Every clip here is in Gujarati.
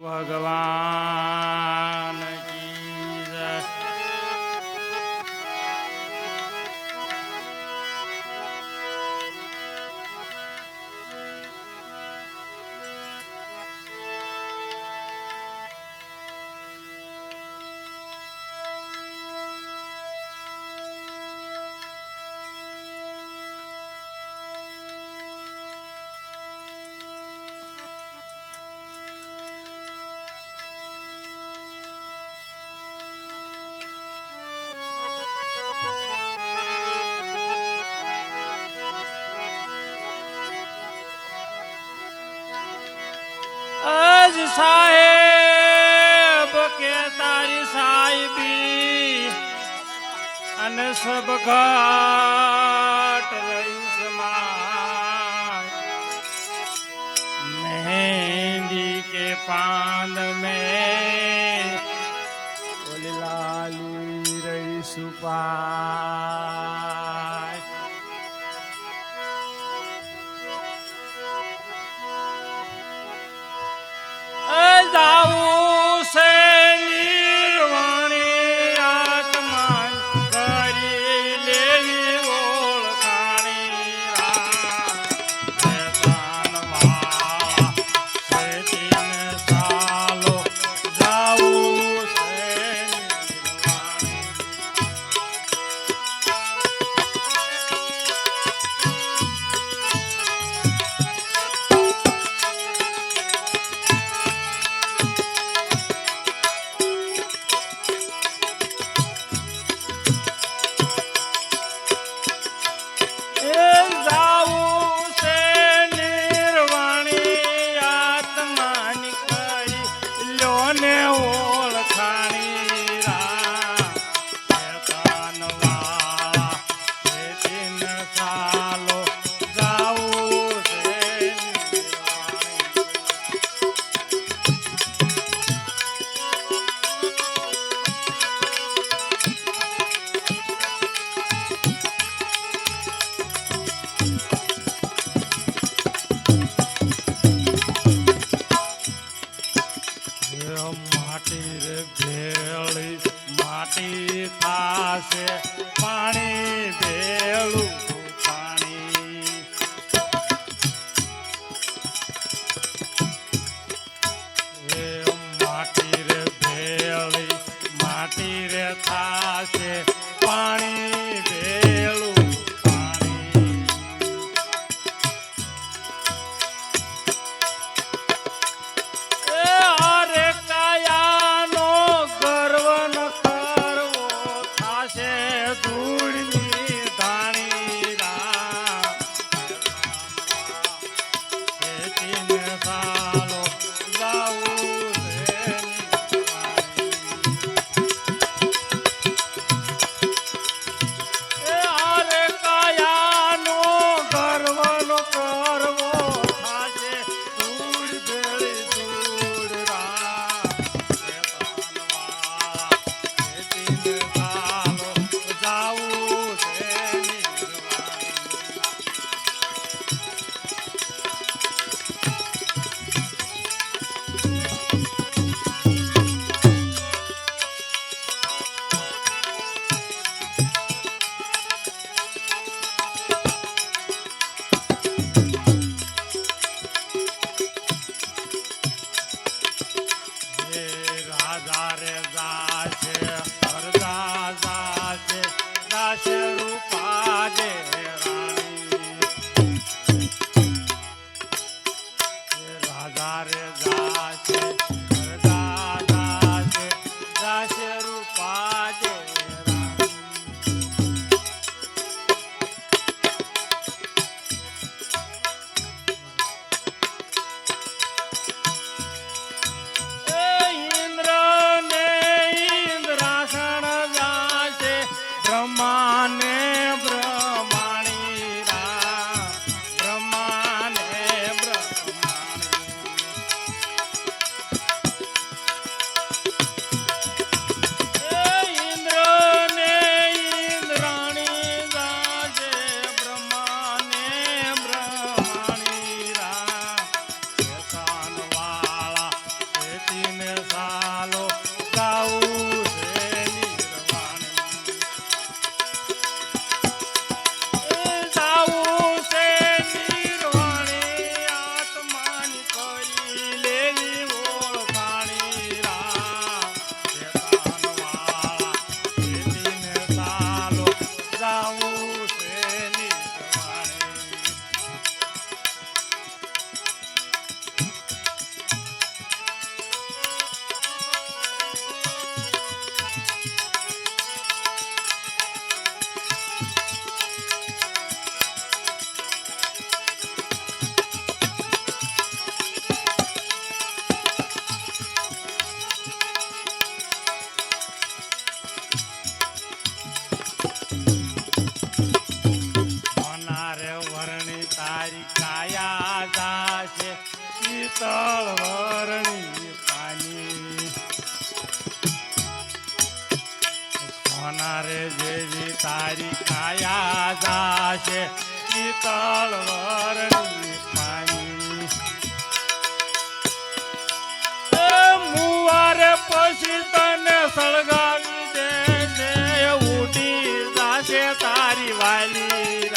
ભગવાન. સાહેબ કે તારી સાહેબી અને સબ ઘાટ રહ્યું સમાય મહેંદી કે પાન મેં લાલી રહી સુપા પાસે પાણી નારે જેવી તારી કાયા જાશે. શીતળ વરણી પાણી મુવાર પછી તને સળગાવી દે ઉડી જાશે તારી વાલી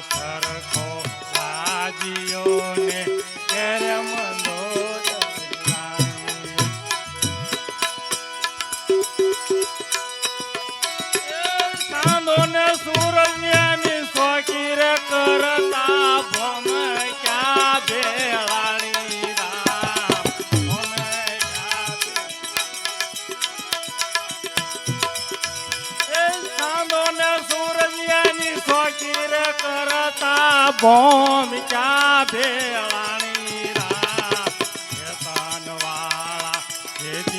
Sarah call. Gente.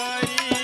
हरी